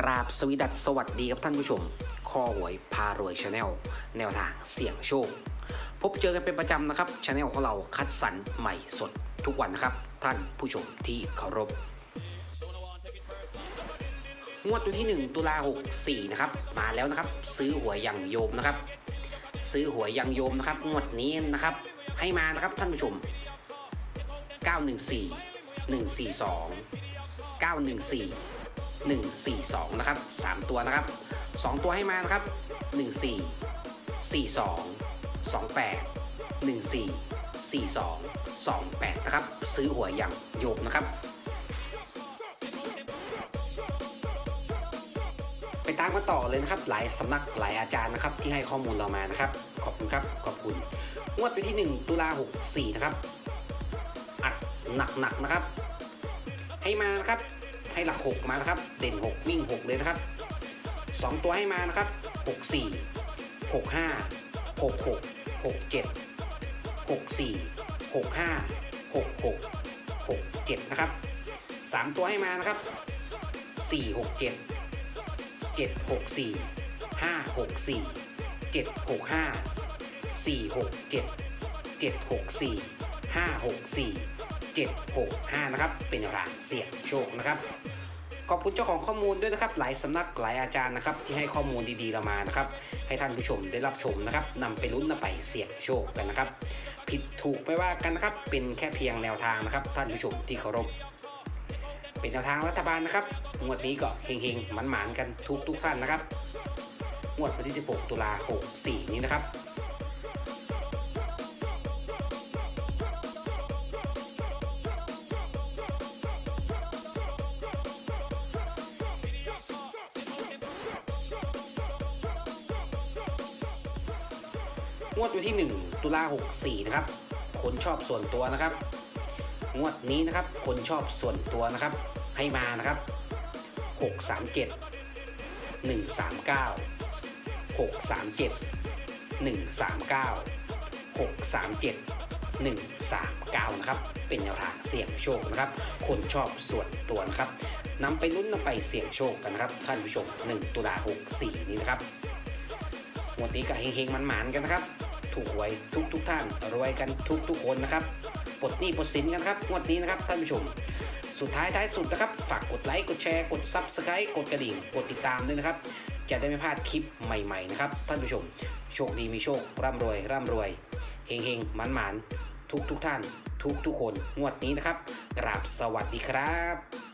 กราบสวีดัสสวัสดีครับท่านผู้ชม คอหวยพารวยชาแนลแนวทางเสี่ยงโชค พบเจอกันเป็นประจำนะครับชาแนลของเราคัดสรรใหม่สดทุกวันนะครับ ท่านผู้ชมที่เคารพ งวดวันที่ 1 ตุลา64 นะครับ มาแล้วนะครับ ซื้อหวยอย่างโยมนะครับ ซื้อหวยอย่างโยมนะครับ งวดนี้นะครับ ให้มานะครับท่านผู้ชม 914 142 914 142 นะครับ 3 ตัวนะครับ 2 ตัวให้มานะครับ 14 42 28 14 42 28 นะครับ ซื้อหัวยอย่างโยบนะครับ ไปตามกันต่อเลยนะครับ หลายสำนักหลายอาจารย์นะครับ ที่ให้ข้อมูลเรามานะครับ ขอบคุณครับ ขอบคุณ งวดวันที่ 1 ตุลา64 นะครับ อัดหนักๆนะครับ ให้มานะครับ ให้หลัก 6 มานะครับ เด่น 6 วิ่ง 6 เลยนะครับ 2 ตัวให้มานะครับ 64 65 66 67 64 65 66 67 นะครับ 3 ตัวให้มานะครับ 467 764 564 765 467 764 564 765 นะครับ เป็นรางเสี่ยงโชคนะครับ ขอบคุณเจ้าของข้อมูลด้วยนะครับ หลายสำนักหลายอาจารย์นะครับ ที่ให้ข้อมูลดีๆเรามานะครับ ให้ท่านผู้ชมได้รับชมนะครับนำไปลุ้นนำไปเสี่ยงโชคกันนะครับ ผิดถูกไม่ว่ากันนะครับ เป็นแค่เพียงแนวทางนะครับ ท่านผู้ชมที่เคารพเป็นแนวทางรัฐบาลนะครับ งวดนี้ก็เฮงๆหมันๆกันทุกทุกท่านนะครับ งวดวันที่ 16 ตุลา64นี้นะครับ งวดวันที่ 1 ตุลา64 นะครับ คนชอบส่วนตัวนะครับ งวดนี้นะครับ คนชอบส่วนตัวนะครับ ให้มานะครับ 637 139 637 139 637 139 นะครับ เป็นแนวทางเสี่ยงโชคนะครับ คนชอบส่วนตัวนะครับนำไปลุ้นนำไปเสี่ยงโชคกันนะครับท่านผู้ชม 1 ตุลา64 นี้นะครับวดนี้ก็เฮงๆมันๆกันนะครับ ถูกหวยทุกทุกท่านรวยกันทุกทุกคนนะครับปลดหนี้ปลดสินกันครับงวดนี้นะครับท่านผู้ชม สุดท้ายท้ายสุดนะครับ ฝากกดไลค์กดแชร์กด Subscribe กดกระดิ่ง กดติดตามด้วยนะครับ จะได้ไม่พลาดคลิปใหม่ๆนะครับท่านผู้ชม โชคดีมีโชค ร่ำรวย ร่ำรวยเฮงเฮงมันหมันทุกทุกท่าน ทุกทุกคนงวดนี้นะครับ กราบสวัสดีครับ